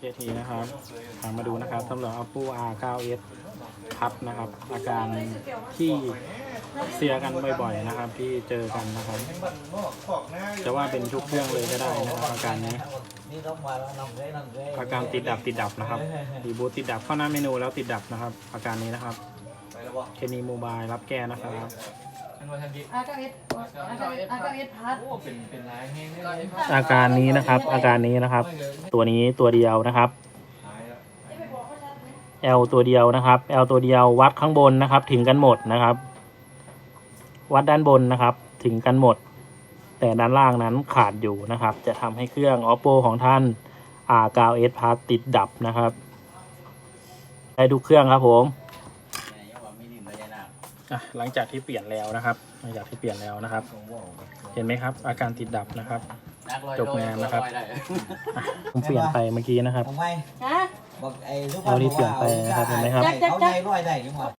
เคทีนะครับถามมาดูนะครับสำหรับ Oppo R9s พับนะครับ อาการที่เสียกันบ่อยๆนะครับ ที่เจอกันนะครับ จะว่าเป็นทุกเครื่องเลยก็ได้นะครับอาการนี้อาการติดดับติดดับนะครับรีบูตติดดับเข้าหน้าเมนูแล้วติดดับนะครับ อาการนี้นะครับเคนีโมบายรับแก้นะครับ อาร์ก็เอสอาร์ก็เอสอาร์ก็เอสพัดอาการนี้นะครับ อาการนี้นะครับ ตัวนี้ตัวเดียวนะครับ L ตัวเดียวนะครับ L ตัวเดียววัดข้างบนนะครับ ถึงกันหมดนะครับ วัดด้านบนนะครับ ถึงกันหมด แต่ด้านล่างนั้นขาดอยู่นะครับ จะทำให้เครื่อง oppo ของท่าน R9s Plus ติดดับนะครับ ได้ทุกเครื่องครับผม อะหลังจากที่เปลี่ยนแล้วนะครับ หลังจากที่เปลี่ยนแล้วนะครับ เห็นไหมครับ อาการติดดับนะครับ จบงานนะครับ ผมเปลี่ยนไปเมื่อกี้นะครับ ทำไมฮะ บอกไอ้ทุกคเอาที่เปลี่ยนไปนะครับเห็นไหมครับ เขาใจร้อยได้ยังหวะ